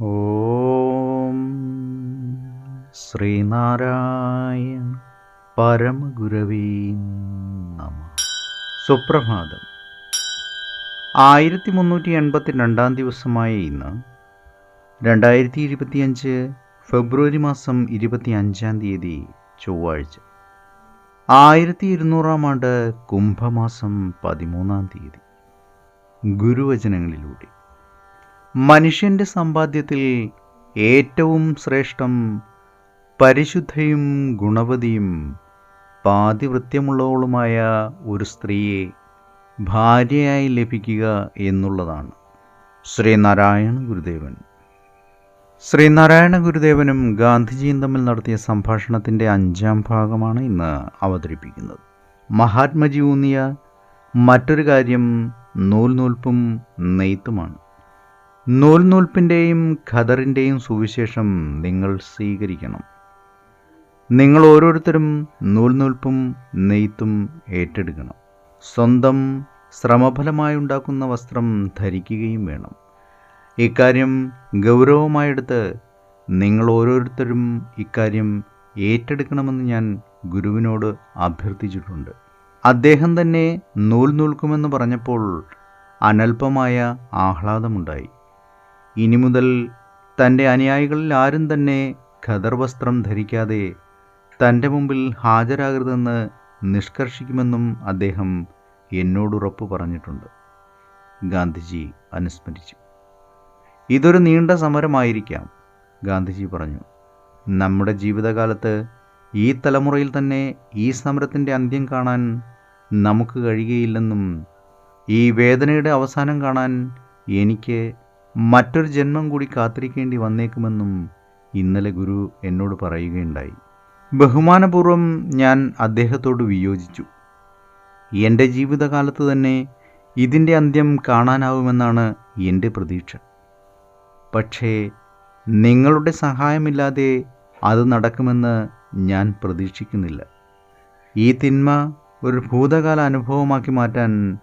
ഓം ശ്രീനാരായണ പരമഗുരവീ നമ. സുപ്രഭാതം. ആയിരത്തി മുന്നൂറ്റി എൺപത്തി രണ്ടാം ദിവസമായ ഇന്ന് രണ്ടായിരത്തി ഇരുപത്തിയഞ്ച് ഫെബ്രുവരി മാസം ഇരുപത്തി അഞ്ചാം തീയതി ചൊവ്വാഴ്ച. ആയിരത്തി ഇരുന്നൂറാം ആണ്ട് കുംഭമാസം പതിമൂന്നാം തീയതി. ഗുരുവചനങ്ങളിലൂടെ. മനുഷ്യന്റെ സമ്പാദ്യത്തിൽ ഏറ്റവും ശ്രേഷ്ഠം പരിശുദ്ധയും ഗുണവതിയും പാതിവൃത്യമുള്ളവളുമായ ഒരു സ്ത്രീയെ ഭാര്യയായി ലഭിക്കുക എന്നുള്ളതാണ്. ശ്രീനാരായണ ഗുരുദേവൻ. ശ്രീനാരായണ ഗുരുദേവനും ഗാന്ധിജിയും തമ്മിൽ നടത്തിയ സംഭാഷണത്തിന്റെ അഞ്ചാം ഭാഗമാണ് ഇന്ന് അവതരിപ്പിക്കുന്നത്. മഹാത്മജി ഊന്നിയ മറ്റൊരു കാര്യം നൂൽ നൂൽനൂൽപ്പും നെയ്ത്തുമാണ്. നൂൽനൂൽപ്പിന്റെയും ഖദറിന്റെയും സുവിശേഷം നിങ്ങൾ സ്വീകരിക്കണം. നിങ്ങൾ ഓരോരുത്തരും നൂൽനൂൽപ്പും നെയ്ത്തും ഏറ്റെടുക്കണം. സ്വന്തം ശ്രമഫലമായി ഉണ്ടാക്കുന്ന വസ്ത്രം ധരിക്കുകയും വേണം. ഇക്കാര്യം ഗൗരവമായെടുത്ത് നിങ്ങൾ ഓരോരുത്തരും ഇക്കാര്യം ഏറ്റെടുക്കണമെന്ന് ഞാൻ ഗുരുവിനോട് അഭ്യർത്ഥിച്ചിട്ടുണ്ട്. അദ്ദേഹം തന്നെ നൂൽ നൂൽക്കുമെന്ന് പറഞ്ഞപ്പോൾ അനൽപമായ ആഹ്ലാദമുണ്ടായി. ഇനി മുതൽ തന്റെ അനുയായികളിൽ ആരും തന്നെ ഖദർ വസ്ത്രം ധരിക്കാതെ തന്റെ മുമ്പിൽ ഹാജരാകരുതെന്ന് നിഷ്കർഷിക്കുമെന്നും അദ്ദേഹം എന്നോടുറപ്പ് പറഞ്ഞിട്ടുണ്ട്. ഗാന്ധിജി അനുസ്മരിച്ചു. ഇതൊരു നീണ്ട സമരമായിരിക്കാം ഗാന്ധിജി പറഞ്ഞു. നമ്മുടെ ജീവിതകാലത്ത് ഈ തലമുറയിൽ തന്നെ ഈ സമരത്തിന്റെ അന്ത്യം കാണാൻ നമുക്ക് കഴിയുകയില്ലെന്നും ഈ വേദനയുടെ അവസാനം കാണാൻ എനിക്ക് മറ്റൊരു ജന്മം കൂടി കാത്തിരിക്കേണ്ടി വന്നേക്കുമെന്നും ഇന്നലെ ഗുരു എന്നോട് പറയുകയുണ്ടായി. ബഹുമാനപൂർവം ഞാൻ അദ്ദേഹത്തോട് വിയോജിച്ചു. എന്റെ ജീവിതകാലത്ത് തന്നെ ഇതിന്റെ അന്ത്യം കാണാനാവുമെന്നാണ് എന്റെ പ്രതീക്ഷ. പക്ഷേ നിങ്ങളുടെ സഹായമില്ലാതെ അത് നടക്കുമെന്ന് ഞാൻ പ്രതീക്ഷിക്കുന്നില്ല. ഈ തിന്മ ഒരു ഭൂതകാല അനുഭവമാക്കി മാറ്റാൻ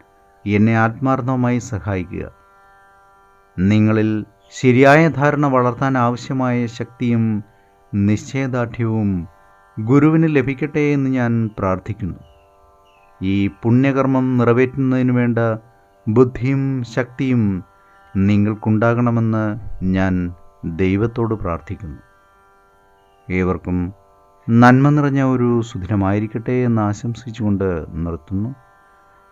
എന്നെ ആത്മാർത്ഥമായി സഹായിക്കുക. നിങ്ങളിൽ ശരിയായ ധാരണ വളർത്താൻ ആവശ്യമായ ശക്തിയും നിശ്ചയദാർഢ്യവും ഗുരുവിന് ലഭിക്കട്ടെ എന്ന് ഞാൻ പ്രാർത്ഥിക്കുന്നു. ഈ പുണ്യകർമ്മം നിറവേറ്റുന്നതിന് വേണ്ട ബുദ്ധിയും ശക്തിയും നിങ്ങൾക്കുണ്ടാകണമെന്ന് ഞാൻ ദൈവത്തോട് പ്രാർത്ഥിക്കുന്നു. ഏവർക്കും നന്മ നിറഞ്ഞ ഒരു സുദിനമായിരിക്കട്ടെ എന്ന് ആശംസിച്ചുകൊണ്ട് നിർത്തുന്നു.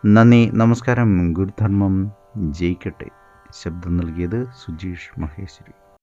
നന്ദി നമസ്കാരം ഗുരുധർമ്മം ജയിക്കട്ടെ. ശബ്ദം നൽകിയത് സുജീഷ് മഹേശ്വരി.